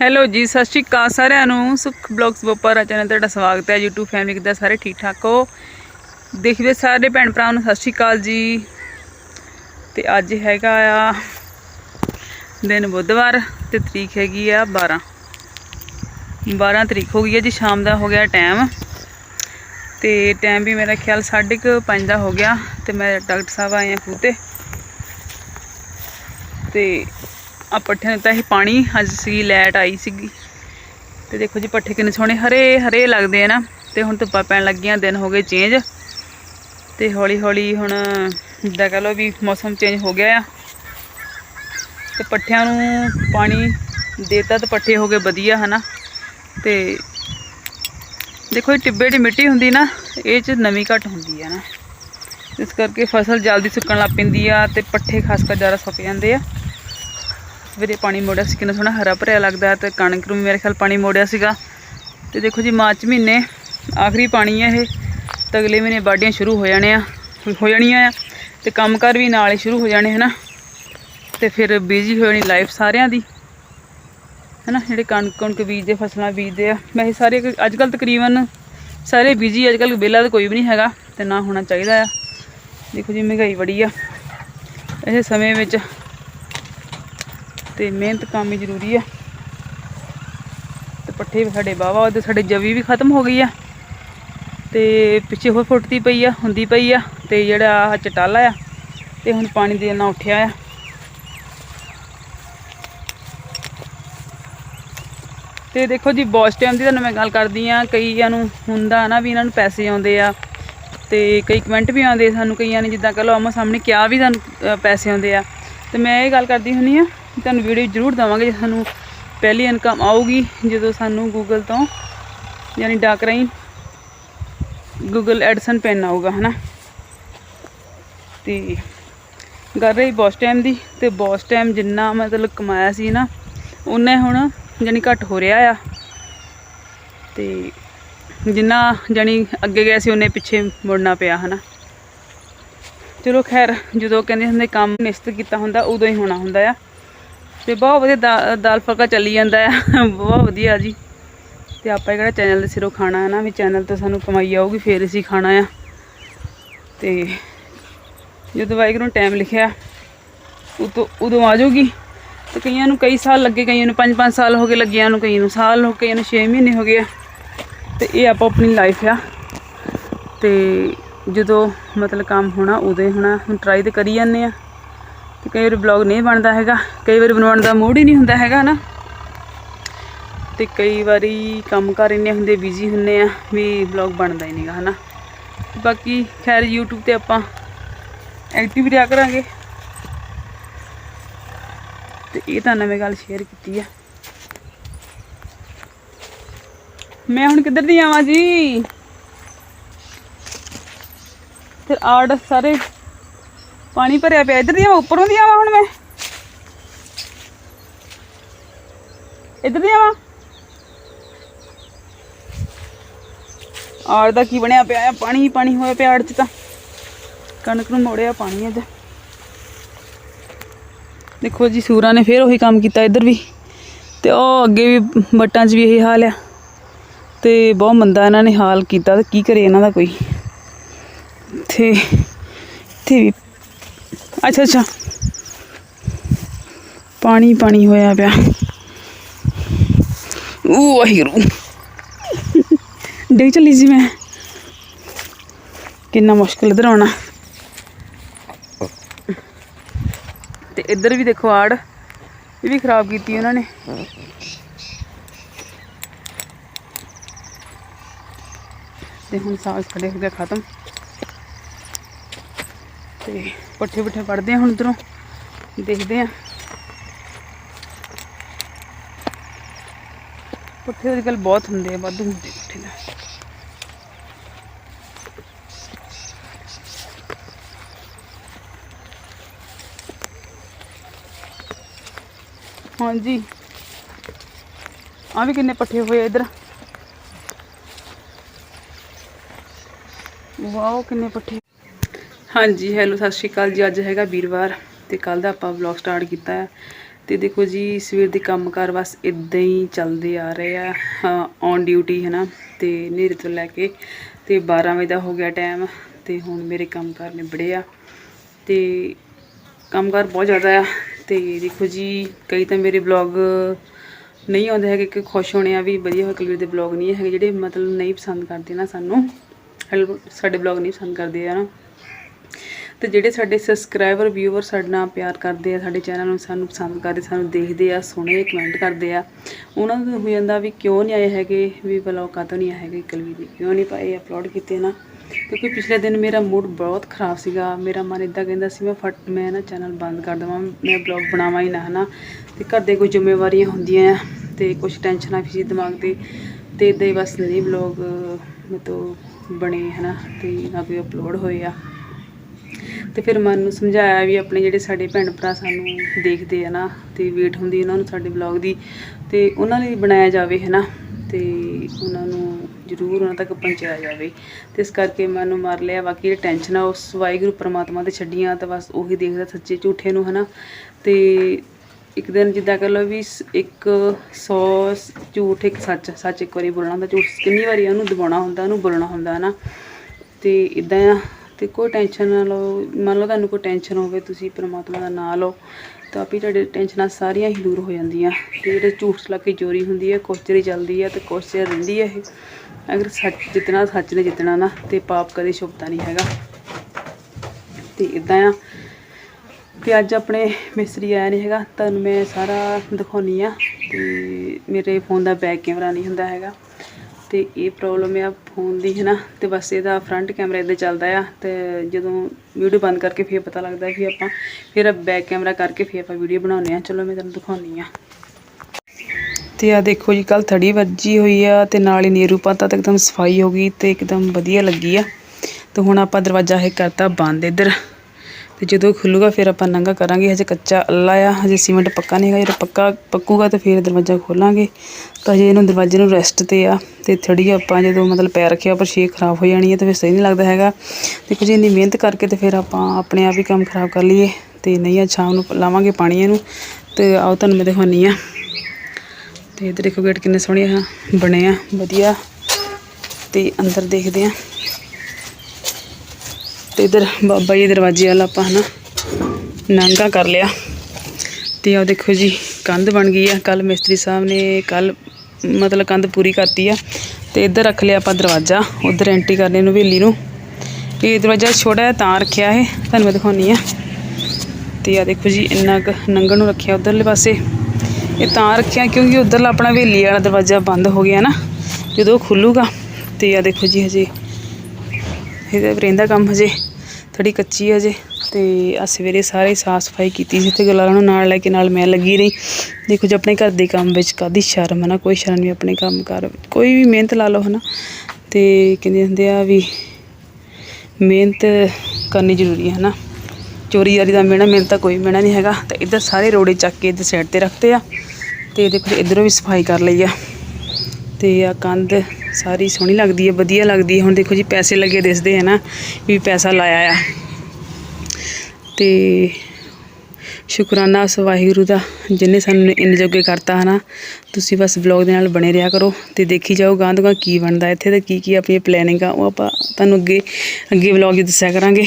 Hello ਜੀ, ਸਤਿ ਸ਼੍ਰੀ ਅਕਾਲ ਸਾਰਿਆਂ ਨੂੰ। ਸੁਖ ਬਲੌਗਸ ਬੋਪਾਰਾ ਚੈਨਲ ਤੇ ਤੁਹਾਡਾ ਸਵਾਗਤ ਹੈ। YouTube ਫੈਮਿਲੀ ਕਿੱਦਾਂ ਸਾਰੇ ਠੀਕ ਠਾਕ ਹੋ? ਦੇਖਦੇ ਸਾਰੇ ਭੈਣ ਭਰਾਵਾਂ ਨੂੰ ਸਤਿ ਸ਼੍ਰੀ ਅਕਾਲ ਜੀ। ਤੇ ਅੱਜ ਹੈਗਾ ਆ ਦਿਨ ਬੁੱਧਵਾਰ ਤੇ ਤਰੀਕ ਹੈਗੀ ਆ 12 12 ਤਰੀਕ ਹੋ ਗਈ ਹੈ ਜੀ, ਸ਼ਾਮ ਦਾ ਹੋ ਗਿਆ ਟਾਈਮ ਤੇ ਟਾਈਮ ਵੀ ਮੇਰਾ ਖਿਆਲ 5:30 ਦਾ ਹੋ ਗਿਆ ਤੇ ਮੈਂ ਡਾਕਟਰ ਸਾਹਿਬ ਆਏ ਆ ਖੂਤੇ ਤੇ ਆ ਪੱਠਿਆਂ ਨੂੰ ਤਾਂ ਇਹ ਪਾਣੀ, ਅੱਜ ਸੀ ਲੈਟ ਆਈ ਸੀਗੀ। ਤੇ ਦੇਖੋ ਜੀ ਪੱਠੇ ਕਿੰਨੇ ਸੋਹਣੇ, ਹਰੇ ਹਰੇ ਲੱਗਦੇ ਆ ਨਾ। ਤੇ ਹੁਣ ਧੁੱਪਾਂ ਪੈਣ ਲੱਗੀਆਂ, ਦਿਨ ਹੋ ਗਏ ਚੇਂਜ ਤੇ ਹੌਲੀ ਹੌਲੀ ਹੁਣ ਜਿੱਦਾਂ ਕਹ ਲਓ ਵੀ ਮੌਸਮ ਚੇਂਜ ਹੋ ਗਿਆ ਆ। ਤੇ ਪੱਠਿਆਂ ਨੂੰ ਪਾਣੀ ਦੇਤਾ ਤੇ ਪੱਠੇ ਹੋ ਗਏ ਵਧੀਆ, ਹਨਾ। ਤੇ ਦੇਖੋ ਇਹ ਟਿੱਬੇ ਦੀ ਮਿੱਟੀ ਹੁੰਦੀ ਨਾ, ਇਹ ਚ ਨਮੀ ਘੱਟ ਹੁੰਦੀ ਹੈ ਨਾ। ਇਸ ਕਰਕੇ ਫਸਲ ਜਲਦੀ ਸੁੱਕਣ ਲੱਗ ਪੈਂਦੀ ਆ ਤੇ ਪੱਠੇ ਖਾਸ ਕਰ ਜ਼ਿਆਦਾ ਸੁੱਕ ਜਾਂਦੇ ਆ। ਸਵੇਰੇ ਪਾਣੀ ਮੋੜਿਆ ਸੀ, ਕਿੰਨਾ ਸੋਹਣਾ ਹਰਾ ਭਰਿਆ ਲੱਗਦਾ ਤੇ ਕਣਕ ਨੂੰ ਮੇਰੇ ਖਿਆਲ ਪਾਣੀ ਮੋੜਿਆ ਸੀਗਾ। ਤੇ ਦੇਖੋ ਜੀ, ਮਾਰਚ ਮਹੀਨੇ, ਆਖਰੀ ਪਾਣੀ ਹੈ ਇਹ। ਤੇ ਅਗਲੇ ਮਹੀਨੇ ਵਾਢੀਆਂ ਸ਼ੁਰੂ ਹੋ ਜਾਣੇ ਆ ਹੋ ਜਾਣੀਆਂ ਆ। ਤੇ ਕੰਮਕਾਰ ਵੀ ਨਾਲ ਹੀ ਸ਼ੁਰੂ ਹੋ ਜਾਣੇ, ਹਨਾ। ਤੇ ਫਿਰ ਬਿਜ਼ੀ ਹੋ ਜਾਣੀ ਲਾਈਫ ਸਾਰਿਆਂ ਦੀ, ਹਨਾ। ਜਿਹੜੇ ਕਣਕ ਕਣਕ ਬੀਜਦੇ, ਫਸਲਾਂ ਬੀਜਦੇ ਆ। ਵੈਸੇ ਸਾਰੇ ਅੱਜ ਕੱਲ ਤਕਰੀਬਨ ਸਾਰੇ ਬਿਜ਼ੀ ਅੱਜ ਕੱਲ ਵਿਹਲਾ ਤਾਂ ਕੋਈ ਵੀ ਨਹੀਂ ਹੈਗਾ, ਤੇ ਨਾ ਹੋਣਾ ਚਾਹੀਦਾ ਆ। ਦੇਖੋ ਜੀ, ਮਹਿੰਗਾਈ ਬੜੀ ਆ। ਇਹ ਸਮੇਂ ਵਿੱਚ ਤੇ ਮਿਹਨਤ ਕੰਮ ਹੀ ਜ਼ਰੂਰੀ ਆ। ਤੇ ਪੱਠੇ ਵੀ ਸਾਡੇ ਵਾਹਵਾ ਉਹਦੇ ਸਾਡੇ ਜਵੀ ਵੀ ਖਤਮ ਹੋ ਗਈ ਆ। ਤੇ ਪਿੱਛੇ ਹੋਰ ਫੁੱਟਦੀ ਪਈ ਆ, ਹੁੰਦੀ ਪਈ ਆ, ਤੇ ਜਿਹੜਾ ਆਹ ਚਟਾਲਾ ਆ, ਤੇ ਹੁਣ ਪਾਣੀ ਦੇ ਨਾਲ ਉੱਠਿਆ ਆ। ਤੇ ਦੇਖੋ ਜੀ ਬੌਸ ਟਾਈਮ ਦੀ ਤੁਹਾਨੂੰ ਮੈਂ ਗੱਲ ਕਰਦੀ ਆ ਕਈਆਂ ਨੂੰ ਹੁੰਦਾ ਨਾ ਵੀ ਇਹਨਾਂ ਨੂੰ ਪੈਸੇ ਆਉਂਦੇ ਆ, ਤੇ ਕਈ ਕਮੈਂਟ ਵੀ ਆਉਂਦੇ ਸਾਨੂੰ, ਕਈਆਂ ਨੇ ਜਿੱਦਾਂ ਕਹ ਲਓ, ਆਮੋ ਸਾਹਮਣੇ ਕਿਹਾ ਵੀ ਸਾਨੂੰ ਪੈਸੇ ਆਉਂਦੇ ਆ। ਤੇ ਮੈਂ ਇਹ ਗੱਲ ਕਰਦੀ ਹੁੰਨੀ ਆ ਤੁਹਾਨੂੰ ਵੀਡੀਓ ਜ਼ਰੂਰ ਦਵਾਂਗੇ ਜੇ ਸਾਨੂੰ ਪਹਿਲੀ ਇਨਕਮ ਆਊਗੀ, ਜਦੋਂ ਸਾਨੂੰ ਗੂਗਲ ਤੋਂ ਯਾਨੀ ਡਾਕ ਰਾਹੀਂ ਗੂਗਲ ਐਡਸਨ ਪੈਨ ਆਊਗਾ, ਹਨਾ? ਤੇ ਕਰ ਰਹੀ ਬੌਸ ਟਾਈਮ ਦੀ, ਤੇ ਬੌਸ ਟਾਈਮ ਜਿੰਨਾ ਮਤਲਬ ਕਮਾਇਆ ਸੀ ਨਾ ਉਹਨੇ ਹੁਣ ਜਾਣੀ ਘੱਟ ਹੋ ਰਿਹਾ ਆ। ਤੇ ਜਿੰਨਾ ਜਾਣੀ ਅੱਗੇ ਗਿਆ ਸੀ ਉਹਨੇ ਪਿੱਛੇ ਮੁੜਨਾ ਪਿਆ, ਹਨਾ? ਚਲੋ ਖੈਰ, ਜਦੋਂ ਕਹਿੰਦੇ ਹੁੰਦੇ ਕੰਮ ਨਿਸ਼ਚਿਤ ਕੀਤਾ ਹੁੰਦਾ, ਉਦੋਂ ਹੀ ਹੋਣਾ ਹੁੰਦਾ ਆ। ਤੇ ਬਹੁਤ ਵਧੀਆ ਦਾ- ਦਾਲ ਫੁਲਕਾ ਚੱਲੀ ਜਾਂਦਾ ਆ। ਬਹੁਤ ਵਧੀਆ ਜੀ। ਤੇ ਆਪਾਂ ਕਿਹੜਾ ਚੈਨਲ ਦੇ ਸਿਰੋਂ ਖਾਣਾ ਹੈ ਨਾ, ਵੀ ਚੈਨਲ ਤੋਂ ਸਾਨੂੰ ਕਮਾਈ ਆਊਗੀ, ਫੇਰ ਅਸੀਂ ਖਾਣਾ ਆ। ਤੇ ਜਦੋਂ ਵਾਹਿਗੁਰੂ ਨੇ ਟਾਈਮ ਲਿਖਿਆ ਉਦੋਂ ਉਦੋਂ ਆ ਜਾਊਗੀ। ਤੇ ਕਈਆਂ ਨੂੰ ਕਈ ਸਾਲ ਲੱਗੇ, ਕਈਆਂ ਨੂੰ 5-5 ਸਾਲ ਹੋ ਗਏ ਲੱਗਿਆਂ ਨੂੰ, ਕਈਆਂ ਨੂੰ ਸਾਲ ਹੋ, ਕਈਆਂ ਨੂੰ 6 ਮਹੀਨੇ ਹੋ ਗਏ ਆ। ਤੇ ਇਹ ਆਪੋ ਆਪਣੀ ਲਾਈਫ ਆ। ਤੇ ਜਦੋਂ ਮਤਲਬ ਕੰਮ ਹੋਣਾ, ਉਦੋਂ ਹੋਣਾ। ਹੁਣ ਟਰਾਈ ਤੇ ਕਰੀ ਜਾਂਦੇ ਆ। ਤੇ ਕਈ ਵਾਰੀ ਬਲੌਗ ਨਹੀਂ ਬਣਦਾ ਹੈਗਾ, ਕਈ ਵਾਰੀ ਬਣਾਉਣ ਦਾ ਮੂਡ ਹੀ ਨਹੀਂ ਹੁੰਦਾ ਹੈਗਾ ਨਾ ਤੇ ਕਈ ਵਾਰੀ ਕੰਮ ਕਰ ਇੰਨੇ ਹੁੰਦੇ ਬਿਜ਼ੀ ਹੁੰਨੇ ਆ ਵੀ ਬਲੌਗ ਬਣਦਾ ਹੀ ਨਹੀਂਗਾ ਹਨਾ। ਤੇ ਬਾਕੀ ਖੈਰ YouTube ਤੇ ਆਪਾਂ ਐਕਟਿਵ ਰਿਹਾ ਕਰਾਂਗੇ। ਤੇ ਇਹ ਤਾਂ ਨਵੇਂ ਗੱਲ ਸ਼ੇਅਰ ਕੀਤੀ ਆ। ਮੈਂ ਹੁਣ ਕਿੱਧਰ ਦੀ ਆਵਾਂ ਜੀ? ਫਿਰ ਆੜ ਸਾਰੇ ਪਾਣੀ ਭਰਿਆ ਪਿਆ। ਇੱਧਰ ਦੀ ਆਵਾਂ ਉੱਪਰੋਂ ਦੀ ਆਵਾਂ ਹੁਣ ਮੈਂ? ਇੱਧਰ ਦੀ ਆਵਾਂ ਆੜ ਦਾ ਕੀ ਬਣਿਆ ਪਿਆ ਆ? ਪਾਣੀ ਪਾਣੀ ਹੋਇਆ ਪਿਆ ਆੜ ਚ ਤਾਂ। ਕਣਕ ਨੂੰ ਮੋੜਿਆ ਪਾਣੀ ਅੱਜ ਦੇਖੋ ਜੀ, ਸੂਰਾਂ ਨੇ ਫੇਰ ਉਹੀ ਕੰਮ ਕੀਤਾ ਇੱਧਰ ਵੀ। ਤੇ ਉਹ ਅੱਗੇ ਵੀ ਬੱਟਾਂ 'ਚ ਵੀ ਇਹੀ ਹਾਲ ਆ। ਤੇ ਬਹੁਤ ਮੰਦਾ ਇਹਨਾਂ ਨੇ ਹਾਲ ਕੀਤਾ। ਤੇ ਕੀ ਕਰੇ ਇਹਨਾਂ ਦਾ ਕੋਈ? ਤੇ ਤੇ ਵੀ ਅੱਛਾ ਅੱਛਾ। ਪਾਣੀ ਪਾਣੀ ਹੋਇਆ ਪਿਆ। ਉਹ ਵਾਹਿਗੁਰੂ। ਡਿੱਗ ਚੱਲੀ ਸੀ ਮੈਂ। ਕਿੰਨਾ ਮੁਸ਼ਕਿਲ ਇਧਰ ਆਉਣਾ। ਤੇ ਇੱਧਰ ਵੀ ਦੇਖੋ ਆੜ। ਇਹ ਵੀ ਖਰਾਬ ਕੀਤੀ ਉਹਨਾਂ ਨੇ। ਤੇ ਹੁਣ ਸਾਗ ਸਾਡੇ ਹੋ ਗਿਆ ਖਤਮ। ਤੇ ਪੱਠੇ ਪੁੱਠੇ ਪੜਦੇ ਆ ਹੁਣ ਉਧਰੋਂ। ਦੇਖਦੇ ਆ। ਪੱਠੇ ਅੱਜ ਕੱਲ ਬਹੁਤ ਹੁੰਦੇ ਆ, ਵਾਧੂ ਹੁੰਦੇ ਪੱਠੇ ਦਾ ਹਾਂਜੀ। ਆ ਵੀ ਕਿੰਨੇ ਪੱਠੇ ਹੋਏ ਆ ਇੱਧਰ। ਵਾਓ, ਕਿੰਨੇ ਪੱਠੇ। ਹਾਂਜੀ ਹੈਲੋ ਸਤਿ ਸ਼੍ਰੀ ਅਕਾਲ ਜੀ। ਅੱਜ ਹੈਗਾ ਵੀਰਵਾਰ ਤੇ ਕੱਲ ਦਾ ਆਪਾਂ ਵਲੌਗ ਸਟਾਰਟ ਕੀਤਾ ਹੈ। ਤੇ ਦੇਖੋ ਜੀ ਸਵੇਰ ਦੇ ਕੰਮਕਾਰ ਬਸ ਇਦਾਂ ਹੀ ਚੱਲਦੇ ਆ ਰਹੇ ਆ ਔਨ ਡਿਊਟੀ ਹੈ ਨਾ ਤੇ ਹਨੇਰੇ ਤੋਂ ਲੈ ਕੇ ਤੇ 12 ਵਜੇ ਦਾ ਹੋ ਗਿਆ ਟਾਈਮ ਤੇ ਹੁਣ ਮੇਰੇ ਕੰਮਕਾਰ ਨਿਬੜੇ ਆ। ਤੇ ਕੰਮਕਾਰ ਬਹੁਤ ਜ਼ਿਆਦਾ ਆ। ਤੇ ਦੇਖੋ ਜੀ ਕਈ ਤਾਂ ਮੇਰੇ ਬਲੌਗ ਨਹੀਂ ਆਉਂਦੇ ਹੈਗੇ ਕਿ ਖੁਸ਼ ਹੋਣੇ ਆ ਵੀ ਵਧੀਆ ਹੋਏ ਕਲੀਅਰ ਦੇ ਬਲੌਗ ਨਹੀਂ ਹੈਗੇ ਜਿਹੜੇ ਮਤਲਬ ਨਹੀਂ ਪਸੰਦ ਕਰਦੇ ਨਾ ਸਾਨੂੰ। ਹੈਲੋ, ਸਾਡੇ ਬਲੌਗ ਨਹੀਂ ਪਸੰਦ ਕਰਦੇ ਆ ਨਾ। ਤੇ ਜਿਹੜੇ ਸਾਡੇ ਸਬਸਕ੍ਰਾਈਬਰ ਵਿਊਅਰ ਸਾਡੇ ਨਾਲ ਪਿਆਰ ਕਰਦੇ ਆ, ਸਾਡੇ ਚੈਨਲ ਨੂੰ ਸਾਨੂੰ ਪਸੰਦ ਕਰਦੇ, ਸਾਨੂੰ ਦੇਖਦੇ ਆ, ਸੁਣੇ ਕਮੈਂਟ ਕਰਦੇ ਆ, ਉਹਨਾਂ ਨੂੰ ਹੋ ਜਾਂਦਾ ਵੀ ਕਿਉਂ ਨਹੀਂ ਆਏ ਹੈਗੇ, ਵੀ ਬਲੌਗ ਕਾਹਤੋਂ ਨਹੀਂ ਆਏ ਹੈਗੇ ਕਲਵੀ ਦੇ ਕਿਉਂ ਨਹੀਂ ਪਾਏ ਅਪਲੋਡ ਕੀਤੇ ਨਾ ਕਿਉਂਕਿ ਪਿਛਲੇ ਦਿਨ ਮੇਰਾ ਮੂਡ ਬਹੁਤ ਖਰਾਬ ਸੀਗਾ, ਮੇਰਾ ਮਨ ਇਦਾਂ ਕਹਿੰਦਾ ਸੀ, ਮੈਂ ਫਟ, ਮੈਂ ਨਾ ਚੈਨਲ ਬੰਦ ਕਰ ਦੇਵਾਂ, ਮੈਂ ਬਲੌਗ ਬਣਾਵਾਂ ਹੀ ਨਾ ਹਨਾ। ਤੇ ਘਰ ਦੇ ਕੋਈ ਜ਼ਿੰਮੇਵਾਰੀਆਂ ਹੁੰਦੀਆਂ ਆ, ਤੇ ਕੁਝ ਟੈਨਸ਼ਨਾਂ ਵੀ ਸੀ ਦਿਮਾਗ ਤੇ ਤੇ ਇਦਾਂ ਹੀ ਬਸ ਨਹੀਂ ਬਲੌਗ ਮਤਲਬ ਤੋਂ ਬਣੇ ਹਨਾ, ਤੇ ਨਾ ਕੋਈ ਅਪਲੋਡ ਹੋਏ ਆ। ਤੇ ਫਿਰ ਮਨ ਨੂੰ ਸਮਝਾਇਆ ਵੀ ਆਪਣੇ ਜਿਹੜੇ ਸਾਡੇ ਭੈਣ ਭਰਾ ਸਾਨੂੰ ਦੇਖਦੇ ਆ ਨਾ, ਤੇ ਵੇਟ ਹੁੰਦੀ ਉਹਨਾਂ ਨੂੰ ਸਾਡੇ ਬਲੌਗ ਦੀ, ਤੇ ਉਹਨਾਂ ਲਈ ਬਣਾਇਆ ਜਾਵੇ ਹੈ ਨਾ ਤੇ ਉਹਨਾਂ ਨੂੰ ਜ਼ਰੂਰ ਉਹਨਾਂ ਤੱਕ ਪਹੁੰਚਾਇਆ ਜਾਵੇ। ਤੇ ਇਸ ਕਰਕੇ ਮਨ ਨੂੰ ਮਾਰ ਲਿਆ, ਬਾਕੀ ਜਿਹੜੀ ਟੈਨਸ਼ਨ ਆ, ਉਸ ਵਾਹਿਗੁਰੂ ਪਰਮਾਤਮਾ ਤੇ ਛੱਡੀਆਂ ਤਾਂ ਬਸ ਉਹੀ ਦੇਖਦਾ ਸੱਚੇ ਝੂਠੇ ਨੂੰ, ਹਨਾ? ਤੇ ਇੱਕ ਦਿਨ ਜਿੱਦਾਂ ਕਰ ਲਓ ਵੀ ਸ- ਇੱਕ 100 ਝੂਠ, ਇੱਕ ਸੱਚ ਸੱਚ ਇੱਕ ਵਾਰੀ ਬੋਲਣਾ ਹੁੰਦਾ, ਝੂਠ ਕਿੰਨੀ ਵਾਰੀ ਉਹਨੂੰ ਦਬਾਉਣਾ ਹੁੰਦਾ, ਉਹਨੂੰ ਬੋਲਣਾ ਹੁੰਦਾ, ਹਨਾ? ਤੇ ਇਦਾਂ ਆ ਤੇ ਕੋਈ ਟੈਨਸ਼ਨ ਨਾ ਲਓ। ਮੰਨ ਲਓ ਤੁਹਾਨੂੰ ਕੋਈ ਟੈਨਸ਼ਨ ਹੋਵੇ, ਤੁਸੀਂ ਪ੍ਰਮਾਤਮਾ ਦਾ ਨਾਮ ਲਓ, ਤਾਂ ਵੀ ਤੁਹਾਡੇ ਟੈਨਸ਼ਨਾਂ ਸਾਰੀਆਂ ਹੀ ਦੂਰ ਹੋ ਜਾਂਦੀਆਂ। ਤੇ ਜਿਹੜੇ ਝੂਠ ਲਾ ਕੇ ਚੋਰੀ ਹੁੰਦੀ ਹੈ ਕੋਚਰੀ ਚੱਲਦੀ ਹੈ ਤੇ ਕੋਚਰ ਰਹਿੰਦੀ ਹੈ ਇਹ, ਅਗਰ ਸੱਚ ਜਿੱਤਣਾ ਸੱਚ ਨੇ ਜਿੱਤਣਾ ਨਾ, ਤੇ ਪਾਪ ਕਦੇ ਛੁਪਦਾ ਨਹੀਂ ਹੈਗਾ। ਤੇ ਇਦਾਂ ਆ ਤੇ ਅੱਜ ਆਪਣੇ ਮਿਸਤਰੀ ਆਇਆ ਨਹੀਂ ਹੈਗਾ, ਤੁਹਾਨੂੰ ਮੈਂ ਸਾਰਾ ਦਿਖਾਉਣੀ ਆ। ਤੇ ਮੇਰੇ ਫੋਨ ਦਾ ਬੈਕ ਕੈਮਰਾ ਨਹੀਂ ਹੁੰਦਾ ਹੈਗਾ। ਤੇ ਇਹ ਪ੍ਰੋਬਲਮ ਆ ਫੋਨ ਦੀ ਹੈ ਨਾ ਤੇ ਬਸ ਇਹਦਾ ਫਰੰਟ ਕੈਮਰਾ ਇੱਦਾਂ ਚੱਲਦਾ ਆ ਤੇ ਜਦੋਂ ਵੀਡੀਓ ਬੰਦ ਕਰਕੇ ਫਿਰ ਪਤਾ ਲੱਗਦਾ ਵੀ ਆਪਾਂ ਫਿਰ ਬੈਕ ਕੈਮਰਾ ਕਰਕੇ ਫਿਰ ਆਪਾਂ ਵੀਡੀਓ ਬਣਾਉਂਦੇ ਆ। ਚਲੋ ਮੈਂ ਤੁਹਾਨੂੰ ਦਿਖਾਉਣੀ ਆ। ਤੇ ਆ ਦੇਖੋ ਜੀ ਕੱਲ ਥੜੀ ਵੱਜੀ ਹੋਈ ਆ ਤੇ ਨਾਲ ਹੀ ਨੀਰੂ ਪਾਤਾ ਤੇ ਇੱਕਦਮ ਸਫ਼ਾਈ ਹੋ ਗਈ ਤੇ ਇੱਕਦਮ ਵਧੀਆ ਲੱਗੀ ਆ। ਤੇ ਹੁਣ ਆਪਾਂ ਦਰਵਾਜ਼ਾ ਇਹ ਕਰਤਾ ਬੰਦ ਇੱਧਰ। ਤੇ ਜਦੋਂ ਖੁੱਲੂਗਾ ਫਿਰ ਆਪਾਂ ਨੰਗਾ ਕਰਾਂਗੇ, ਹਜੇ ਕੱਚਾ ਅੱਲਾ ਆ, ਹਜੇ ਸੀਮੈਂਟ ਪੱਕਾ ਨਹੀਂ ਹੈਗਾ ਜਦੋਂ ਪੱਕਾ ਪੱਕੂਗਾ ਤਾਂ ਫਿਰ ਦਰਵਾਜ਼ਾ ਖੋਲਾਂਗੇ। ਤਾਂ ਹਜੇ ਇਹਨੂੰ ਦਰਵਾਜ਼ੇ ਨੂੰ ਰੈਸਟ ਤੇ ਆ, ਤੇ ਥੜੀ ਆਪਾਂ ਜਦੋਂ ਮਤਲਬ ਪੈਰ ਰੱਖਿਆ ਪਰ ਸ਼ੇਕ ਖਰਾਬ ਹੋ ਜਾਣੀ ਹੈ ਤਾਂ ਫਿਰ ਸਹੀ ਨਹੀਂ ਲੱਗਦਾ ਹੈਗਾ। ਤੇ ਕੁਝ ਇੰਨੀ ਮਿਹਨਤ ਕਰਕੇ ਤੇ ਫਿਰ ਆਪਾਂ ਆਪਣੇ ਆਪ ਹੀ ਕੰਮ ਖਰਾਬ ਕਰ ਲਈਏ। ਤੇ ਨਹੀਂ ਆ, ਸ਼ਾਮ ਨੂੰ ਲਾਵਾਂਗੇ ਪਾਣੀ ਇਹਨੂੰ, ਤੇ ਆਓ ਤੁਹਾਨੂੰ ਮੈਂ ਦਿਖਾਉਂਦੀ ਆ ਤੇ ਇੱਧਰ ਦੇਖੋ ਗੇਟ ਕਿੰਨੇ ਸੋਹਣੇ ਆ, ਬਣੇ ਆ, ਵਧੀਆ। ਤੇ ਅੰਦਰ ਦੇਖਦੇ ਆ ਤੇ ਇਧਰ ਬਾਬਾ ਜੀ ਦਰਵਾਜ਼ੇ ਵਾਲਾ ਆਪਾਂ ਹਨਾ ਨਾਂਗਾ ਕਰ ਲਿਆ। ਤੇ ਆਹ ਦੇਖੋ ਜੀ, ਕੰਧ ਬਣ ਗਈ ਆ। ਕੱਲ ਮਿਸਤਰੀ ਸਾਹਿਬ ਨੇ ਕੱਲ ਮਤਲਬ ਕੰਧ ਪੂਰੀ ਕਰਤੀ ਆ। ਤੇ ਇੱਧਰ ਰੱਖ ਲਿਆ ਆਪਾਂ ਦਰਵਾਜ਼ਾ, ਉਧਰ ਐਂਟਰੀ ਕਰਨੇ ਨੂੰ ਹਵੇਲੀ ਨੂੰ। ਇਹ ਦਰਵਾਜ਼ਾ ਛੋਟਾ ਜਿਹਾ ਤਾਂ ਰੱਖਿਆ ਇਹ, ਤੁਹਾਨੂੰ ਮੈਂ ਦਿਖਾਉਣੀ ਆ ਤੇ ਆ ਦੇਖੋ ਜੀ, ਇੰਨਾ ਕੁ ਨੰਗਣ ਨੂੰ ਰੱਖਿਆ ਉਧਰਲੇ ਪਾਸੇ। ਇਹ ਤਾਂ ਰੱਖਿਆ ਕਿਉਂਕਿ ਉਧਰਲਾ ਆਪਣਾ ਹਵੇਲੀ ਵਾਲਾ ਦਰਵਾਜ਼ਾ ਬੰਦ ਹੋ ਗਿਆ ਨਾ, ਜਦੋਂ ਖੁੱਲੂਗਾ। ਤੇ ਆ ਦੇਖੋ ਜੀ ਹਜੇ, ਇਹਦਾ ਰਹਿੰਦਾ ਕੰਮ ਹਜੇ ਥੋੜੀ ਕੱਚੀ ਹੈ ਜੇ ਤੇ ਆ ਸਵੇਰੇ ਸਾਰੇ ਸਾਫ਼ ਸਫ਼ਾਈ ਕੀਤੀ ਸੀ ਤੇ ਗੁਲਾਲਾਂ ਨੂੰ ਨਾਲ ਲੈ ਕੇ ਨਾਲ ਮੈਂ ਲੱਗੀ ਰਹੀ। ਦੇਖੋ ਜੀ, ਆਪਣੇ ਘਰ ਦੇ ਕੰਮ ਵਿੱਚ ਕਾਦੀ ਸ਼ਰਮ ਹੈ ਨਾ, ਕੋਈ ਸ਼ਰਮ ਨਹੀਂ, ਆਪਣੇ ਕੰਮ ਕਰ ਕੋਈ ਵੀ ਮਿਹਨਤ ਲਾ ਲਓ ਹਨਾ। ਤੇ ਕਹਿੰਦੇ ਹੁੰਦੇ ਆ ਵੀ ਮਿਹਨਤ ਕਰਨੀ ਜ਼ਰੂਰੀ ਹੈ ਹਨਾ। ਚੋਰੀ ਯਾਰੀ ਦਾ ਮਿਹਣਾ, ਮਿਹਨਤ ਤਾਂ ਕੋਈ ਮਿਹਣਾ ਨਹੀਂ ਹੈਗਾ। ਤੇ ਇੱਧਰ ਸਾਰੇ ਰੋੜੇ ਚੱਕ ਕੇ ਇੱਧਰ ਸਾਈਡ ਤੇ ਰੱਖਤੇ ਆ ਤੇ ਦੇਖੋ ਇਧਰੋਂ ਵੀ ਸਫ਼ਾਈ ਕਰ ਲਈ ਆ। ਤੇ ਆ ਕੰਧ ਸਾਰੀ ਸੋਹਣੀ ਲੱਗਦੀ ਹੈ, ਵਧੀਆ ਲੱਗਦੀ ਹੈ। ਹੁਣ ਦੇਖੋ ਜੀ, ਪੈਸੇ ਲੱਗੇ ਦਿਸਦੇ ਹੈ ਨਾ, ਵੀ ਪੈਸਾ ਲਾਇਆ ਆ। ਤੇ ਸ਼ੁਕਰਾਨਾ ਉਸ ਵਾਹਿਗੁਰੂ ਦਾ ਜਿਨੇ ਸਾਨੂੰ ਇੰਨੇ ਜੋਗੇ ਕਰਤਾ ਹਨਾ ਤੁਸੀਂ ਬਸ ਵਲੌਗ ਦੇ ਨਾਲ ਬਣੇ ਰਿਹਾ ਕਰੋ ਤੇ ਦੇਖੀ ਜਾਓ ਗਾਂ ਤੋਂ ਗਾਂ ਕੀ ਬਣਦਾ ਇੱਥੇ ਤੇ ਕੀ ਕੀ ਆਪਣੀ ਪਲੈਨਿੰਗ ਆ, ਉਹ ਆਪਾਂ ਤੁਹਾਨੂੰ ਅੱਗੇ ਅੱਗੇ ਵਲੌਗ 'ਚ ਦੱਸਿਆ ਕਰਾਂਗੇ।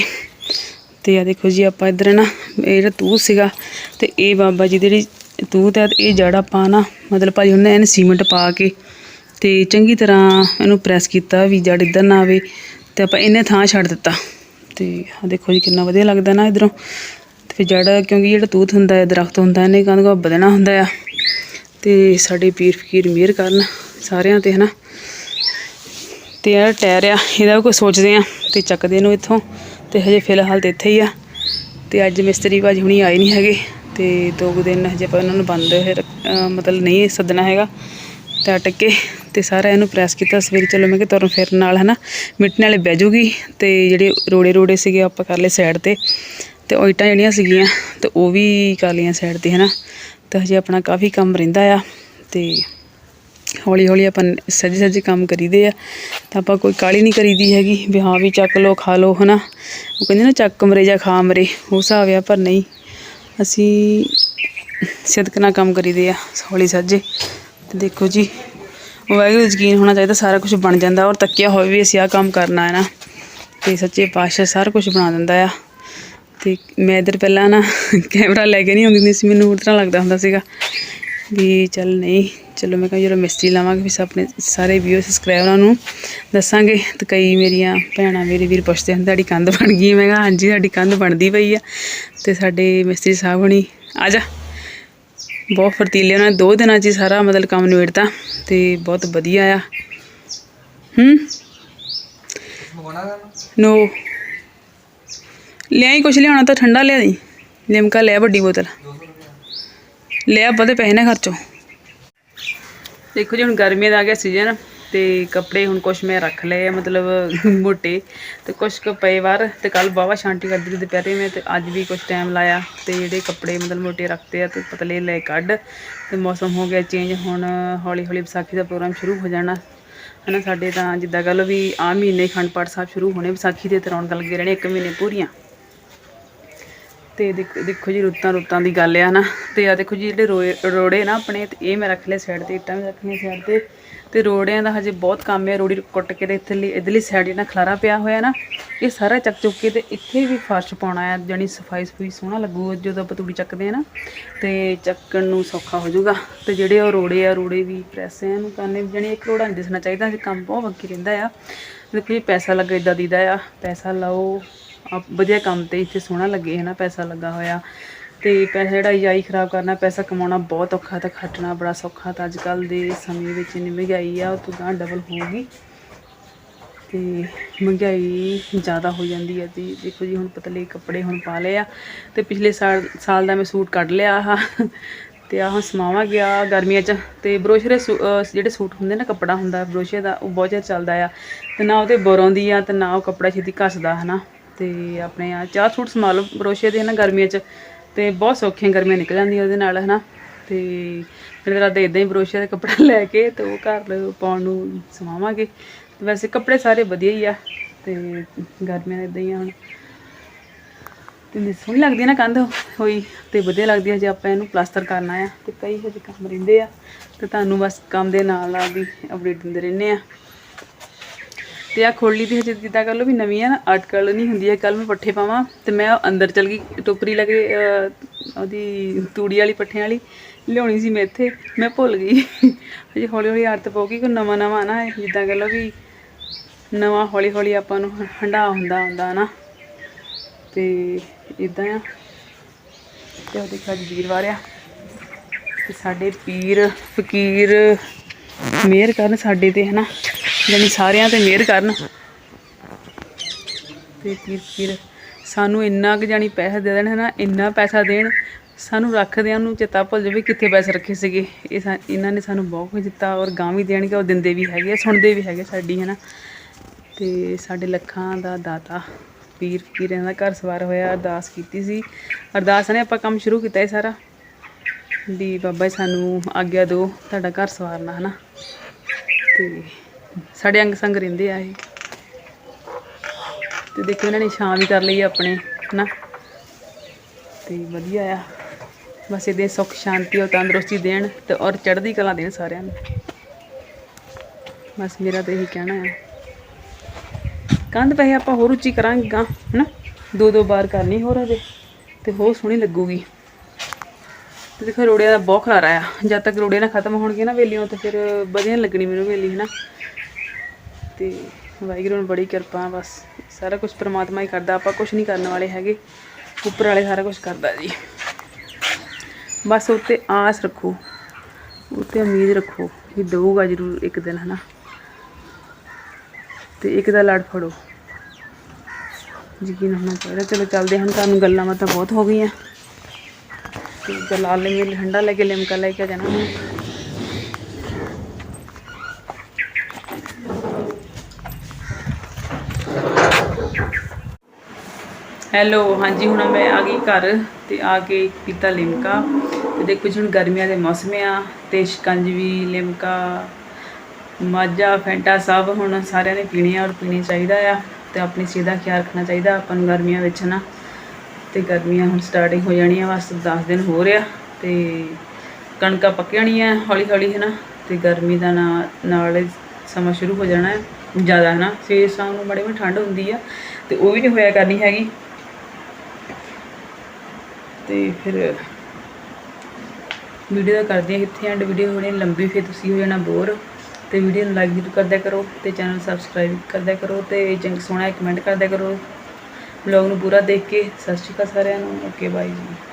ਤੇ ਆ ਦੇਖੋ ਜੀ, ਆਪਾਂ ਇੱਧਰ ਨਾ, ਇਹ ਜਿਹੜਾ ਤੂੰ ਸੀਗਾ ਤੇ ਇਹ ਬਾਬਾ ਜੀ ਦੀ ਜਿਹੜੀ ਤੂਤ ਹੈ ਇਹ ਜੜ ਆਪਾਂ ਨਾ, ਮਤਲਬ ਭਾਜੀ ਉਹਨੇ ਇਹਨੇ ਸੀਮੈਂਟ ਪਾ ਕੇ ਤੇ ਚੰਗੀ ਤਰ੍ਹਾਂ ਇਹਨੂੰ ਪ੍ਰੈਸ ਕੀਤਾ ਵੀ ਜੜ ਇੱਧਰ ਨਾ ਆਵੇ ਤੇ ਆਪਾਂ ਇਹਨੇ ਥਾਂ ਛੱਡ ਦਿੱਤਾ। ਤੇ ਆ ਦੇਖੋ ਜੀ ਕਿੰਨਾ ਵਧੀਆ ਲੱਗਦਾ ਨਾ ਇਧਰੋਂ। ਤੇ ਫਿਰ ਜੜ ਕਿਉਂਕਿ ਜਿਹੜਾ ਤੂਤ ਹੁੰਦਾ ਹੈ, ਦਰਖਤ ਹੁੰਦਾ ਇਹਨੇ ਕੰਦ ਕੋ ਵਧਣਾ ਹੁੰਦਾ ਆ। ਤੇ ਸਾਡੇ ਪੀਰ ਫਕੀਰ ਮਿਹਰ ਕਰਨ ਸਾਰਿਆਂ ਤੇ ਹਨਾ। ਤੇ ਇਹ ਟਾਇਰ ਆ, ਇਹਦਾ ਵੀ ਕੋਈ ਸੋਚਦੇ ਆ ਤੇ ਚੱਕਦੇ ਨੂੰ ਇੱਥੋਂ। ਤੇ ਹਜੇ ਫਿਲਹਾਲ ਤੇ ਇੱਥੇ ਹੀ ਆ। ਤੇ ਅੱਜ ਮਿਸਤਰੀ ਭਾਜੀ ਹੁਣੀ ਆਏ ਨਹੀਂ ਹੈਗੇ। ਤੇ ਦੋ ਕੁ ਦਿਨ ਹਜੇ ਆਪਾਂ ਇਹਨਾਂ ਨੂੰ ਬੰਦ ਮਤਲਬ ਨਹੀਂ ਸੱਦਣਾ ਹੈਗਾ। ਤੇ ਅਟਕ ਕੇ ਤੇ ਸਾਰਾ ਇਹਨੂੰ ਪ੍ਰੈਸ ਕੀਤਾ। ਸਵੇਰੇ ਚਲੋ ਮੈਂ ਕਿ ਤੁਰਨ ਫਿਰਨ ਨਾਲ ਹਨਾ, ਮਿੱਟੀ ਨਾਲੇ ਬਹਿ ਜੂਗੀ ਤੇ ਜਿਹੜੇ ਰੋੜੇ ਰੋੜੇ ਸੀਗੇ ਆਪਾਂ ਕਰ ਲਏ ਸਾਈਡ ਤੇ ਤੇ ਓਇਟਾਂ ਜਿਹੜੀਆਂ ਸੀਗੀਆਂ ਤੇ ਉਹ ਵੀ ਕਰ ਲਈਆਂ ਸਾਈਡ ਤੇ ਹਨਾ। ਤੇ ਹਜੇ ਆਪਣਾ ਕਾਫੀ ਕੰਮ ਰਹਿੰਦਾ ਆ ਤੇ ਹੌਲੀ ਹੌਲੀ ਆਪਾਂ ਸੱਜੇ ਸੱਜੇ ਕੰਮ ਕਰੀਦੇ ਆ। ਤਾਂ ਆਪਾਂ ਕੋਈ ਕਾਲੀ ਨਹੀਂ ਕਰੀਦੀ ਹੈਗੀ ਵੀ ਹਾਂ ਵੀ ਚੱਕ ਲੋ ਖਾ ਲੋ ਹਨਾ। ਉਹ ਕਹਿੰਦੇ ਨਾ ਚੱਕ ਮਰੇ ਜਾਂ ਖਾ ਮਰੇ, ਉਹ ਹਿਸਾਬ ਆ ਪਰ ਨਹੀਂ। ਅਸੀਂ ਸਿਦਕ ਨਾਲ ਕੰਮ ਕਰੀਦੇ ਆ ਹੌਲੀ ਸੱਜੇ। ਤੇ ਦੇਖੋ ਜੀ, ਵਾਹਿਗੁਰੂ ਦਾ ਯਕੀਨ ਹੋਣਾ ਚਾਹੀਦਾ, ਸਾਰਾ ਕੁਝ ਬਣ ਜਾਂਦਾ ਔਰ ਤੱਕਿਆ ਹੋਵੇ ਵੀ ਅਸੀਂ ਆਹ ਕੰਮ ਕਰਨਾ ਹੈ ਨਾ। ਤੇ ਸੱਚੇ ਪਾਤਸ਼ਾਹ ਸਾਰਾ ਕੁਝ ਬਣਾ ਦਿੰਦਾ ਆ। ਤੇ ਮੈਂ ਇਧਰ ਪਹਿਲਾਂ ਨਾ ਕੈਮਰਾ ਲੈ ਕੇ ਨਹੀਂ ਆਉਂਦੀ ਹੁੰਦੀ ਸੀ, ਮੈਨੂੰ ਹੋਰ ਤਰ੍ਹਾਂ ਲੱਗਦਾ ਹੁੰਦਾ ਸੀਗਾ ਵੀ ਚੱਲ ਨਹੀਂ, ਚਲੋ ਮੈਂ ਕਿਹਾ ਜਦੋਂ ਮਿਸਤਰੀ ਲਾਵਾਂਗੇ ਵੀ ਸਭ ਆਪਣੇ ਸਾਰੇ ਵੀਡੀਓ ਸਬਸਕ੍ਰਾਈਬਰਾਂ ਨੂੰ ਦੱਸਾਂਗੇ। ਤੇ ਕਈ ਮੇਰੀਆਂ ਭੈਣਾਂ ਮੇਰੇ ਵੀਰ ਪੁੱਛਦੇ ਹਨ, ਤੁਹਾਡੀ ਕੰਧ ਬਣ ਗਈ? ਮੈਂ ਕਿਹਾ, ਹਾਂਜੀ, ਸਾਡੀ ਕੰਧ ਬਣਦੀ ਪਈ ਆ। ਤੇ ਸਾਡੇ ਮਿਸਤਰੀ ਸਾਹਿਬ ਹੁਣੀ, ਆ ਜਾ। ਬਹੁਤ ਫਰਤੀਲੇ ਉਹਨਾਂ ਨੇ ਦੋ ਦਿਨਾਂ 'ਚ ਹੀ ਸਾਰਾ ਮਤਲਬ ਕੰਮ ਨਿਬੇੜਤਾ ਤੇ ਬਹੁਤ ਵਧੀਆ ਆ। ਹੂੰ? ਨੋ ਲਿਆਈ ਕੁਛ ਲਿਆਉਣਾ ਤਾਂ ਠੰਡਾ ਲਿਆ ਦੀ ਲਿਮਕਾ ਲਿਆ ਵੱਡੀ ਬੋਤਲ। ਲਿਆ ਬਦੇ ਪੈਸੇ ਨਾ ਖਰਚੋ। ਦੇਖੋ ਜੀ, ਹੁਣ ਗਰਮੀਆਂ ਦਾ ਆ ਗਿਆ ਸੀਜ਼ਨ ਤੇ ਕੱਪੜੇ ਹੁਣ ਕੁਛ ਮੈਂ ਰੱਖ ਲਏ ਆ, ਮਤਲਬ ਮੋਟੇ ਤੇ ਕੁਛ ਕੁ ਪਏ ਵਾਰ ਤੇ ਕੱਲ ਬਾਵਾ ਸ਼ਾਂਤੀ ਕਰਦੀ ਰਹੀ ਦੁਪਹਿਰੇ ਮੈਂ ਤੇ ਅੱਜ ਵੀ ਕੁਛ ਟਾਈਮ ਲਾਇਆ ਤੇ ਜਿਹੜੇ ਕੱਪੜੇ ਮਤਲਬ ਮੋਟੇ ਰੱਖਤੇ ਆ ਤੇ ਪਤਲੇ ਲੈ ਕੱਢ ਤੇ ਮੌਸਮ ਹੋ ਗਿਆ ਚੇਂਜ ਹੁਣ ਹੌਲੀ ਹੌਲੀ ਵਿਸਾਖੀ ਦਾ ਪ੍ਰੋਗਰਾਮ ਸ਼ੁਰੂ ਹੋ ਜਾਣਾ। ਹਨਾ, ਸਾਡੇ ਤਾਂ ਜਿੱਦਾਂ ਗੱਲ ਵੀ ਆ ਮਹੀਨੇ ਅਖੰਡ ਪਾਠ ਸਾਹਿਬ ਸ਼ੁਰੂ ਹੋਣੇ, ਵਿਸਾਖੀ ਦੇ ਤੇ ਰੌਣਕ ਲੱਗੇ ਰਹਿਣੇ ਇੱਕ ਮਹੀਨੇ ਪੂਰੀਆਂ। ਤੇ ਦੇਖੋ ਜੀ ਰੁੱਤਾਂ ਰੁੱਤਾਂ ਦੀ ਗੱਲ ਆ ਨਾ। ਤੇ ਆ ਦੇਖੋ ਜੀ ਜਿਹੜੇ ਰੋਏ, ਰੋੜੇ ਨਾ ਆਪਣੇ, ਤੇ ਇਹ ਮੈਂ ਰੱਖ ਲਿਆ ਸਾਈਡ ਤੇ, ਇੱਟਾਂ ਵੀ ਰੱਖੀਆਂ ਸਾਈਡ ਤੇ। ਤੇ ਰੋੜਿਆਂ ਦਾ ਹਜੇ ਬਹੁਤ ਕੰਮ ਹੈ ਰੋੜੀ ਕੁੱਟ ਕੇ ਤੇ ਇੱਥੇ ਲਈ ਇਧਰਲੀ ਸਾਈਡ ਜਿਹੜਾ ਖਲਾਰਾ ਪਿਆ ਹੋਇਆ ਨਾ, ਇਹ ਸਾਰਾ ਚੱਕ ਚੁੱਕ ਕੇ ਤੇ ਇੱਥੇ ਵੀ ਫਰਸ਼ ਪਾਉਣਾ ਹੈ ਜਾਣੀ ਸਫ਼ਾਈ ਸਫੂਈ ਸੋਹਣਾ ਲੱਗੂ, ਜਦੋਂ ਆਪਾਂ ਤੂੜੀ ਚੱਕਦੇ ਆ ਨਾ। ਤੇ ਚੱਕਣ ਨੂੰ ਸੌਖਾ ਹੋ ਜਾਊਗਾ। ਤੇ ਜਿਹੜੇ ਉਹ ਰੋੜੇ ਆ, ਰੋੜੇ ਵੀ ਪ੍ਰੈਸ ਐ ਨੂੰ ਕਰਨੇ ਜਾਣੀ ਇੱਕ ਰੋੜਾ ਨਹੀਂ ਦਿਸਣਾ ਚਾਹੀਦਾ, ਹਜੇ ਕੰਮ ਬਹੁਤ ਬਾਕੀ ਰਹਿੰਦਾ ਆ। ਦੇਖੋ ਜੀ ਪੈਸਾ ਲੱਗਾ ਇਦਾਂ ਦੀਦਾ ਆ। ਪੈਸਾ ਲਾਓ ਵਧੀਆ ਕੰਮ ਤੇ ਇੱਥੇ ਸੋਹਣਾ ਲੱਗੇ ਹੈ ਨਾ ਪੈਸਾ ਲੱਗਾ ਹੋਇਆ। ਤੇ ਪੈਸਾ ਜਿਹੜਾ ਜਾਈ ਖਰਾਬ ਕਰਨਾ, ਪੈਸਾ ਕਮਾਉਣਾ ਬਹੁਤ ਔਖਾ ਤਾਂ ਖੱਟਣਾ ਬੜਾ ਸੌਖਾ ਤਾਂ ਅੱਜ ਕੱਲ ਦੇ ਸਮੇਂ ਵਿੱਚ ਇੰਨੀ ਮਹਿੰਗਾਈ ਆ, ਉਹ ਤੋਂ ਗਾਂ ਡਬਲ ਹੋਊਗੀ ਤੇ ਮਹਿੰਗਾਈ ਜ਼ਿਆਦਾ ਹੋ ਜਾਂਦੀ ਹੈ ਜੀ ਦੇਖੋ ਜੀ, ਹੁਣ ਪਤਲੇ ਕੱਪੜੇ ਹੁਣ ਪਾ ਲਏ ਆ ਤੇ ਪਿਛਲੇ ਸਾਲ ਸਾਲ ਦਾ ਮੈਂ ਸੂਟ ਕੱਢ ਲਿਆ ਆਹ। ਤੇ ਆਹ ਸਮਾਵਾ ਗਿਆ ਗਰਮੀਆਂ 'ਚ ਤੇ ਬਰੋਸ਼ਰੇ ਸੂ- ਜਿਹੜੇ ਸੂਟ ਹੁੰਦੇ ਨਾ, ਕੱਪੜਾ ਹੁੰਦਾ ਬਰੋਸ਼ੇ ਦਾ, ਉਹ ਬਹੁਤ ਜ਼ਿਆਦਾ ਚੱਲਦਾ ਆ। ਤੇ ਨਾ ਉਹਦੇ ਬੁਰ ਆ ਤੇ ਨਾ ਉਹ ਕੱਪੜਾ ਛੇਤੀ ਘਸਦਾ, ਹਨਾ। ਤੇ ਆਪਣੇ ਆ ਚਾਰ ਸੂਟ ਸਮਾ ਲਓ ਬਰੋਸ਼ੇ ਦੇ ਨਾ ਗਰਮੀਆਂ 'ਚ, ਤੇ ਬਹੁਤ ਸੌਖੀਆਂ ਗਰਮੀਆਂ ਨਿਕਲ ਜਾਂਦੀਆਂ ਉਹਦੇ ਨਾਲ, ਹਨਾ? ਤੇ ਮੇਰੇ ਰਾਤ ਇਦਾਂ ਹੀ ਬਰੋਸ਼ੇ ਦਾ ਕੱਪੜਾ ਲੈ ਕੇ ਤੇ ਉਹ ਘਰ ਪਾਉਣ ਨੂੰ ਸਮਾਵਾਂਗੇ। ਵੈਸੇ ਕੱਪੜੇ ਸਾਰੇ ਵਧੀਆ ਹੀ ਆ, ਤੇ ਗਰਮੀਆਂ ਇਦਾਂ ਹੀ ਆ ਹੁਣ। ਤੇ ਸੋਹਣੀ ਲੱਗਦੀ ਹੈ ਨਾ ਕੰਧ ਹੋਈ, ਤੇ ਵਧੀਆ ਲੱਗਦੀ ਹੈ ਜੇ ਆਪਾਂ ਇਹਨੂੰ ਪਲਾਸਟਰ ਕਰਨਾ ਆ, ਤੇ ਕਈ ਹਜੇ ਕੰਮ ਰਹਿੰਦੇ ਆ, ਤੇ ਤੁਹਾਨੂੰ ਬਸ ਕੰਮ ਦੇ ਨਾਲ ਨਾਲ ਵੀ ਅਪਡੇਟ ਦਿੰਦੇ ਰਹਿੰਦੇ ਆ। ਤੇ ਆ ਖੋਲੀ ਦੀ ਹਜੇ ਜਿੱਦਾਂ ਕਰ ਲਓ ਵੀ ਨਵੀਂ ਆ ਨਾ ਅਟਕਲ ਨਹੀਂ ਹੁੰਦੀ ਹੈ ਕੱਲ ਮੈਂ ਪੱਠੇ ਪਾਵਾਂ ਤੇ ਮੈਂ ਅੰਦਰ ਚਲ ਗਈ, ਟੋਕਰੀ ਲੈ ਕੇ ਉਹਦੀ ਤੂੜੀ ਵਾਲੀ, ਪੱਠਿਆਂ ਵਾਲੀ ਲਿਆਉਣੀ ਸੀ ਮੈਂ ਇੱਥੇ, ਮੈਂ ਭੁੱਲ ਗਈ। ਹਜੇ ਹੌਲੀ ਹੌਲੀ ਆਦਤ ਪਊਗੀ ਕੋਈ ਨਵਾਂ ਨਵਾਂ ਨਾ, ਜਿੱਦਾਂ ਕਰ ਲਓ ਵੀ ਨਵਾਂ ਹੌਲੀ ਹੌਲੀ ਆਪਾਂ ਨੂੰ ਹੰਡਾ ਹੁੰਦਾ ਹੁੰਦਾ ਨਾ। ਤੇ ਇਦਾਂ ਆ। ਤੇ ਉਹਦੇ ਖੱਜ ਵੀਰਵਾਰ ਆ। ਤੇ ਸਾਡੇ ਪੀਰ, ਫਕੀਰ ਮਿਹਰ ਕਰਨ ਸਾਡੇ ਤੇ, ਹਨਾ। ਜਾਣੀ ਸਾਰਿਆਂ ਤੇ ਮਿਹਰ ਕਰਨ। ਤੇ ਪੀਰ ਫਕੀਰ ਸਾਨੂੰ ਇੰਨਾ ਕੁ ਜਾਣੀ ਪੈਸਾ ਦੇ ਦੇਣ ਹਨਾ ਇੰਨਾ ਪੈਸਾ ਦੇਣ ਸਾਨੂੰ ਰੱਖਦਿਆਂ ਨੂੰ ਚੇਤਾ ਭੁੱਲ ਜਾਵੇ ਕਿੱਥੇ ਪੈਸੇ ਰੱਖੇ ਸੀਗੇ। ਇਹ ਸਾ- ਇਹਨਾਂ ਨੇ ਸਾਨੂੰ ਬਹੁਤ ਕੁਝ ਦਿੱਤਾ ਔਰ ਗਾਂ ਵੀ ਦੇਣਗੇ ਉਹ ਦਿੰਦੇ ਵੀ ਹੈਗੇ ਆ, ਸੁਣਦੇ ਵੀ ਹੈਗੇ ਸਾਡੀ ਹਨਾ। ਤੇ ਸਾਡੇ ਲੱਖਾਂ ਦਾ ਦਾਤਾ ਪੀਰ ਫਕੀਰਾਂ ਦਾ ਘਰ ਸਵਾਰ ਹੋਇਆ ਅਰਦਾਸ ਕੀਤੀ ਸੀ। ਅਰਦਾਸ ਨੇ ਆਪਾਂ ਕੰਮ ਸ਼ੁਰੂ ਕੀਤਾ ਇਹ ਸਾਰਾ ਵੀ ਬਾਬਾ ਜੀ ਸਾਨੂੰ ਆਗਿਆ ਦਿਓ ਤੁਹਾਡਾ ਘਰ ਸਵਾਰਨਾ ਹਨਾ। ਤੇ ਸਾਡੇ ਅੰਗ ਸੰਗ ਰਹਿੰਦੇ ਆ ਇਹ। ਤੇ ਦੇਖੋ ਇਹਨਾਂ ਨੇ ਛਾਂ ਵੀ ਕਰ ਲਈ ਆਪਣੇ, ਹਨਾ? ਤੇ ਵਧੀਆ ਆ। ਬਸ ਇਹਦੇ ਸੁੱਖ, ਸ਼ਾਂਤੀ ਔਰ ਤੰਦਰੁਸਤੀ ਦੇਣ ਤੇ ਔਰ ਚੜ੍ਹਦੀ ਕਲਾ ਦੇਣ ਸਾਰਿਆਂ ਨੂੰ। ਬਸ ਮੇਰਾ ਤਾਂ ਇਹੀ ਕਹਿਣਾ ਆ। ਕੰਧ ਪਏ ਆਪਾਂ ਹੋਰ ਉੱਚੀ ਕਰਾਂਗੇ ਗਾ ਹਨਾ? ਦੋ ਦੋ ਵਾਰ ਕਰਨੀ ਹੋਰ ਹਜੇ, ਤੇ ਹੋਰ ਸੋਹਣੀ ਲੱਗੂਗੀ। ਤੇ ਦੇਖੋ ਰੋੜਿਆਂ ਦਾ ਬਹੁਤ ਖਲਾਰਾ ਆ। ਜਦ ਤੱਕ ਰੋੜੇ ਨਾ ਖਤਮ ਹੋਣਗੇ ਨਾ ਵੇਲੀਆਂ, ਤੇ ਫਿਰ ਵਧੀਆ ਨੀ ਲੱਗਣੀ ਮੈਨੂੰ ਵੇਲੀ, ਹਨਾ? ਤੇ ਵਾਹਿਗੁਰੂ ਨੂੰ ਬੜੀ ਕਿਰਪਾ, ਬਸ ਸਾਰਾ ਕੁਝ ਪ੍ਰਮਾਤਮਾ ਹੀ ਕਰਦਾ, ਆਪਾਂ ਕੁਝ ਨਹੀਂ ਕਰਨ ਵਾਲੇ ਹੈਗੇ, ਉੱਪਰ ਵਾਲੇ ਸਾਰਾ ਕੁਝ ਕਰਦਾ ਜੀ। ਬਸ ਉੱਤੇ ਆਸ ਰੱਖੋ, ਉੱਤੇ ਉਮੀਦ ਰੱਖੋ ਕਿ ਦਊਗਾ ਜ਼ਰੂਰ ਇੱਕ ਦਿਨ, ਹਨਾ। ਤੇ ਇੱਕ ਦਾ ਲੜ ਫੜੋ। ਯਕੀਨ ਹੋਣਾ ਚਾਹੀਦਾ, ਚਲੋ ਚੱਲਦੇ ਹਾਂ ਤੁਹਾਨੂੰ ਗੱਲਾਂ ਬਾਤਾਂ ਬਹੁਤ ਹੋ ਗਈਆਂ। ਤੇ ਜਲਾਲ ਨੇ ਮੇਰੇ ਲਈ ਲੈ ਕੇ ਲਿਮਕਾ ਲੈ ਕੇ ਜਾਣਾ। ਹੈਲੋ ਹਾਂਜੀ, ਹੁਣ ਮੈਂ ਆ ਗਈ ਘਰ ਤੇ ਆ ਕੇ ਪੀਤਾ ਲਿਮਕਾ। ਤੇ ਦੇਖੋ ਜੀ, ਹੁਣ ਗਰਮੀਆਂ ਦੇ ਮੌਸਮ ਆ ਤੇ ਸ਼ਿਕੰਜਵੀ ਲਿਮਕਾ, ਮਾਝਾ, ਫੈਂਟਾ ਸਭ ਹੁਣ ਸਾਰਿਆਂ ਨੇ ਪੀਣੇ ਆ ਔਰ ਪੀਣੇ ਚਾਹੀਦਾ ਆ ਤੇ ਆਪਣੀ ਸਿਹਤ ਦਾ ਖਿਆਲ ਰੱਖਣਾ ਚਾਹੀਦਾ ਆਪਾਂ ਨੂੰ ਗਰਮੀਆਂ ਵਿੱਚ ਨਾ ਤੇ ਗਰਮੀਆਂ ਹੁਣ ਸਟਾਰਟਿੰਗ ਹੋ ਜਾਣੀਆਂ ਬਸ 10 ਦਿਨ ਹੋ ਰਿਹਾ ਤੇ ਕਣਕਾਂ ਪੱਕ ਜਾਣੀਆਂ ਹੌਲੀ ਹੌਲੀ ਹੈ ਨਾ ਤੇ ਗਰਮੀ ਦਾ ਨਾ- ਨਾਲ ਸਮਾਂ ਸ਼ੁਰੂ ਹੋ ਜਾਣਾ ਹੈ ਜ਼ਿਆਦਾ ਹੈ ਨਾ ਸਵੇਰ ਸ਼ਾਮ ਨੂੰ ਬੜੀ ਬੜੀ ਠੰਡ ਹੁੰਦੀ ਆ ਤੇ ਉਹ ਵੀ ਨਹੀਂ ਹੋਇਆ ਕਰਨੀ ਹੈਗੀ। ਤੇ ਫਿਰ ਵੀਡੀਓ ਦਾ ਕਰਦੇ ਹਾਂ ਇੱਥੇ ਐਂਡ ਵੀਡੀਓ ਹੋਣੀ ਲੰਬੀ, ਫਿਰ ਤੁਸੀਂ ਹੋ ਜਾਣਾ ਬੋਰ ਤੇ ਵੀਡੀਓ ਨੂੰ ਲਾਈਕ ਜ਼ਰੂਰ ਕਰਦਿਆ ਕਰੋ ਤੇ ਚੈਨਲ ਸਬਸਕ੍ਰਾਈਬ ਕਰਦਿਆ ਕਰੋ ਤੇ ਚੰਗ ਸੋਹਣਾ ਕਮੈਂਟ ਕਰਦਿਆ ਕਰੋ। ਵਲੌਗ ਨੂੰ ਪੂਰਾ ਦੇਖ ਕੇ, ਸਤਿ ਸ਼੍ਰੀ ਅਕਾਲ ਸਾਰਿਆਂ ਨੂੰ ਓਕੇ ਬਾਈ ਜੀ।